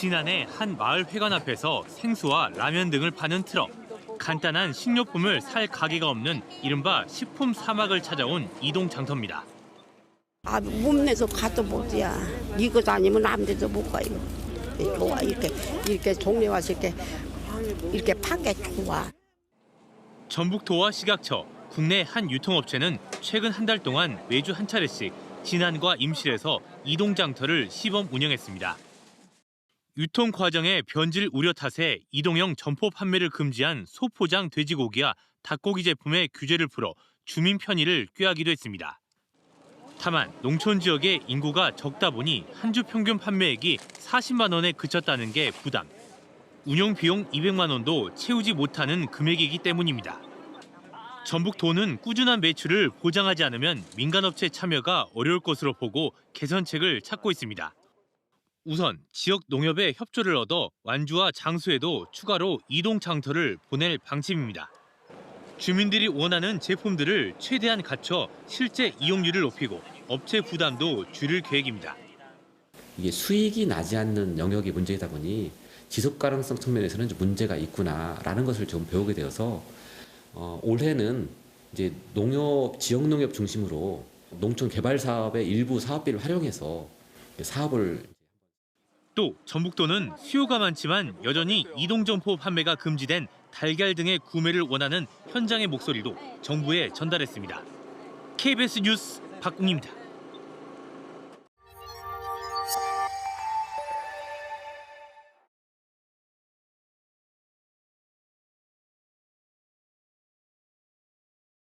진안의 한 마을 회관 앞에서 생수와 라면 등을 파는 트럭. 간단한 식료품을 살 가게가 없는 이른바 식품 사막을 찾아온 이동 장터입니다. 아, 몸내서 가도 못이야. 이거 다니면 아무 데도 못 가요. 좋아, 이렇게, 이렇게 동네 와서 이렇게, 이렇게 판게 좋아. 전북도와 시각처, 국내 한 유통업체는 최근 한 달 동안 매주 한 차례씩 진안과 임실에서 이동 장터를 시범 운영했습니다. 유통 과정의 변질 우려 탓에 이동형 점포 판매를 금지한 소포장 돼지고기와 닭고기 제품의 규제를 풀어 주민 편의를 꾀하기도 했습니다. 다만 농촌 지역의 인구가 적다 보니 한 주 평균 판매액이 40만 원에 그쳤다는 게 부담. 운영 비용 200만 원도 채우지 못하는 금액이기 때문입니다. 전북도는 꾸준한 매출을 보장하지 않으면 민간업체 참여가 어려울 것으로 보고 개선책을 찾고 있습니다. 우선 지역 농협의 협조를 얻어 완주와 장수에도 추가로 이동 장터를 보낼 방침입니다. 주민들이 원하는 제품들을 최대한 갖춰 실제 이용률을 높이고 업체 부담도 줄일 계획입니다. 이게 수익이 나지 않는 영역이 문제이다 보니 지속 가능성 측면에서는 좀 문제가 있구나라는 것을 좀 배우게 되어서 어, 올해는 이제 농협 지역 농협 중심으로 농촌 개발 사업의 일부 사업비를 활용해서 사업을 또 전북도는 수요가 많지만 여전히 이동점포 판매가 금지된 달걀 등의 구매를 원하는 현장의 목소리도 정부에 전달했습니다. KBS 뉴스 박국입니다.